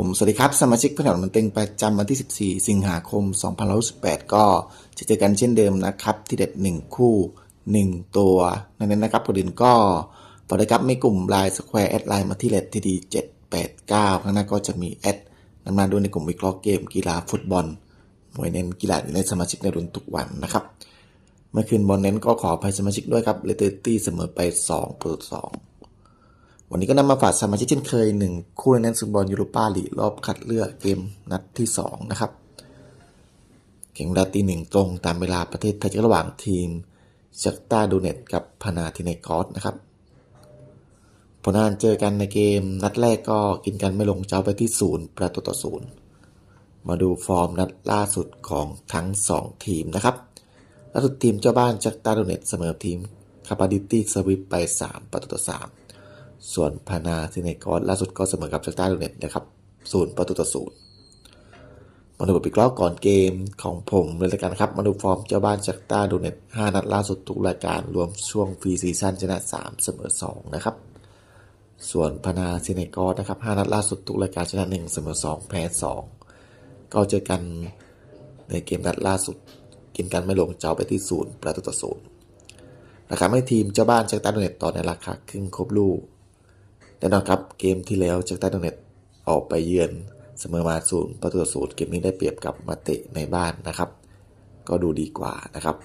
ผมสวัสดีครับ สมาชิกเพื่อนหนมันเต็งประจำวันที่ 14 สิงหาคม2518 ก็จะเจอกันเช่นเดิมนะครับ ที่เด็ด 1 คู่ 1 ตัวนั้นนะครับคนอื่นก็ฝากด้ครับม่กลุ่มไลน์สแควร์แอดไลน์มาที่เลดทีดี789 ข้างหน้าก็จะมีแอดนั้นมาด้วยในกลุ่มวิเคราะห์เกมกีฬาฟุตบอลมวยเน้นกีฬาอยู่ในสมาชิกในรุ่นทุกวันนะครับ เมื่อคืนบอลเน้นก็ขอภัยสมาชิกด้วยครับเลเตอร์ตี้เสมอไป2ประตูต่อ2 วันนี้ก็นำมาฝากสมาชิกเช่นเคยหนึ่งคู่ในนั้นซุปบอลยูโรปาลีกรอบคัดเลือกเกมนัดที่ 2 นะครับเก่งเวลาตีหนึ่งตรงตามเวลาประเทศไทยระหว่างทีมชักตาดูเน็ตกับพานาทินกอสนะครับผลงานเจอกันในเกมนัดแรกก็กินกันไม่ลงเจ้าไปที่ศูนย์ประตูต่อศูนย์มาดูฟอร์มนัดล่าสุดของทั้ง 2 ทีมนะครับล่าสุดทีมเจ้าบ้านชักตาดูเน็ตเสมอทีมคาปาดิตี้สวิปไป 3 ประตูต่อ3 ส่วนพานาซิเนกอสล่าสุดก็เสมอกับชักตาดูเน็ตนะครับศูนย์ประตูต่อศูนย์มาดูบทวิเคราะห์ก่อนเกมของผมเลยละกันครับ มาดูฟอร์มเจ้าบ้านชักตาดูเน็ต5นัดล่าสุดทุกรายการรวมช่วงฟรีซีซั่นชนะ 3 เสมอ 2 นะครับ ส่วนพานาซิเนกอสนะครับ5นัดล่าสุดทุกรายการชนะ 1 เสมอ 2 แพ้ 2 ก็เจอกันในเกมนัดล่าสุด กินกันไม่ลงเจ้าไปที่ศูนย์ประตูต่อศูนย์ราคาไม่ทีมเจ้าบ้านชักตาดูเน็ตต่อในราคาครึ่งครบลูก แน่นอนครับเกมที่แล้วจากใต้ดเน็ตออกไปเยือนเสมอมาศูนย์ประตูศูนย์เกมนี้ได้เปรียบกับมาเตะในบ้านนะครับ ก็ดูดีกว่านะครับ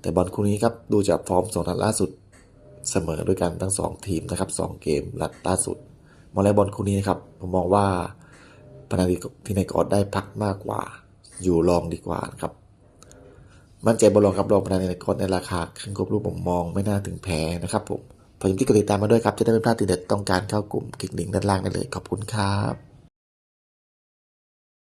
แต่บอลคู่นี้ครับดูจากฟอร์มสองนัดล่าสุดเสมอด้วยกันทั้งสองทีมนะครับสองเกมนัดล่าสุดมองแล้วบอลคู่นี้นะครับผมมองว่าพนาดีที่ในกอดได้พักมากกว่า อยู่รองดีกว่านะครับมั่นใจบอลรองกับรองพนันในกอดในราคาครึ่งครบรูปผมมองไม่น่าถึงแพ้นะครับผม ผมที่กดติดตามมาด้วยครับ จะได้ไม่พลาดติดเด็ดต้องการเข้ากลุ่มคลิกลิงก์ด้านล่างได้เลยขอบคุณครับ